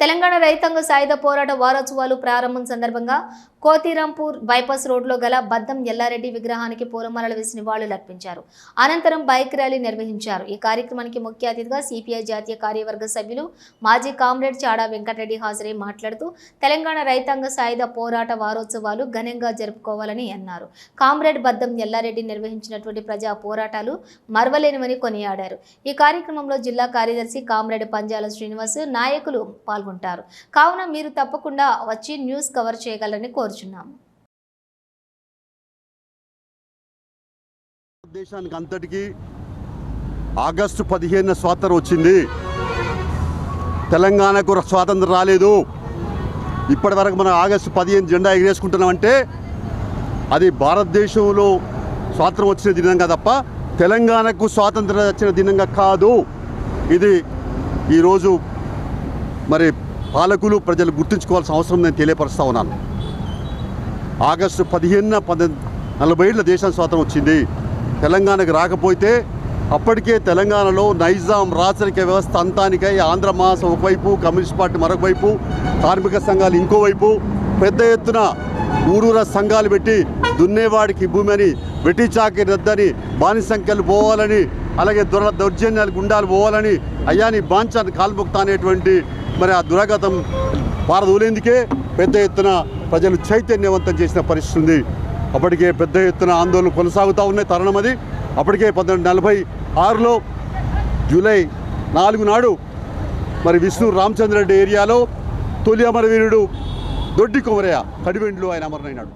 తెలంగాణ రైతాంగ సాయుధ పోరాట వారోత్సవాలు ప్రారంభం సందర్భంగా కోతిరాంపూర్ బైపాస్ రోడ్లో గల బద్దం ఎల్లారెడ్డి విగ్రహానికి పూలమాలలు వేసి నివాళులు అర్పించారు. అనంతరం బైక్ ర్యాలీ నిర్వహించారు. ఈ కార్యక్రమానికి ముఖ్య అతిథిగా సిపిఐ జాతీయ కార్యవర్గ సభ్యులు మాజీ కామ్రేడ్ చాడా వెంకటరెడ్డి హాజరై మాట్లాడుతూ తెలంగాణ రైతాంగ సాయుధ పోరాట వారోత్సవాలు ఘనంగా జరుపుకోవాలని అన్నారు. కామ్రేడ్ బద్దం ఎల్లారెడ్డి నిర్వహించినటువంటి ప్రజా పోరాటాలు మరవలేనివని కొనియాడారు. ఈ కార్యక్రమంలో జిల్లా కార్యదర్శి కామ్రేడ్ పంజాల శ్రీనివాస్ నాయకులు పాల్గొంటారు కావున మీరు తప్పకుండా వచ్చి న్యూస్ కవర్ చేయగలరని కోరుచున్నాము. దేశానికి అంతటికీ ఆగస్టు పదిహేను స్వాతంత్రం వచ్చింది. తెలంగాణకు స్వాతంత్రం రాలేదు. ఇప్పటి వరకు మనం ఆగస్టు పదిహేను జెండా ఎగిరేసుకుంటున్నామంటే అది భారతదేశంలో స్వాతంత్రం వచ్చిన దినంగా తప్ప తెలంగాణకు స్వాతంత్రం వచ్చిన దినంగా కాదు. ఇది ఈరోజు మరి పాలకులు ప్రజలు గుర్తుంచుకోవాల్సిన అవసరం నేను తెలియపరుస్తూ ఉన్నాను. ఆగస్టు పదిహేనున పద నలభై ఏళ్ళ దేశం స్వాతంత్రం వచ్చింది. తెలంగాణకు రాకపోతే అప్పటికే తెలంగాణలో నైజాం రాచరిక వ్యవస్థ అంతానికై ఆంధ్ర మాసం ఒకవైపు కమ్యూనిస్ట్ పార్టీ మరొక వైపు కార్మిక సంఘాలు ఇంకోవైపు పెద్ద ఎత్తున ఊరూర సంఘాలు పెట్టి దున్నేవాడికి భూమి అని వెట్టి చాకి రద్దని బానిసంఖ్యలు పోవాలని అలాగే దుర దౌర్జన్యాలు గుండాలు పోవాలని అయ్యాని బాంచాన్ని కాల్ముక్త అనేటువంటి మరి ఆ దురాగతం పారదూలేందుకే పెద్ద ఎత్తున ప్రజలు చైతన్యవంతం చేసిన పరిస్థితి ఉంది. అప్పటికే పెద్ద ఎత్తున ఆందోళన కొనసాగుతూ ఉన్నాయి. తరుణం అది. అప్పటికే పంతొమ్మిది నలభై ఆరులో జూలై నాలుగు నాడు మరి విష్ణు రామచంద్రరెడ్డి ఏరియాలో తొలి అమరవీరుడు దొడ్డి కుమరయ్య కడివెండ్లు ఆయన అమరనైనాడు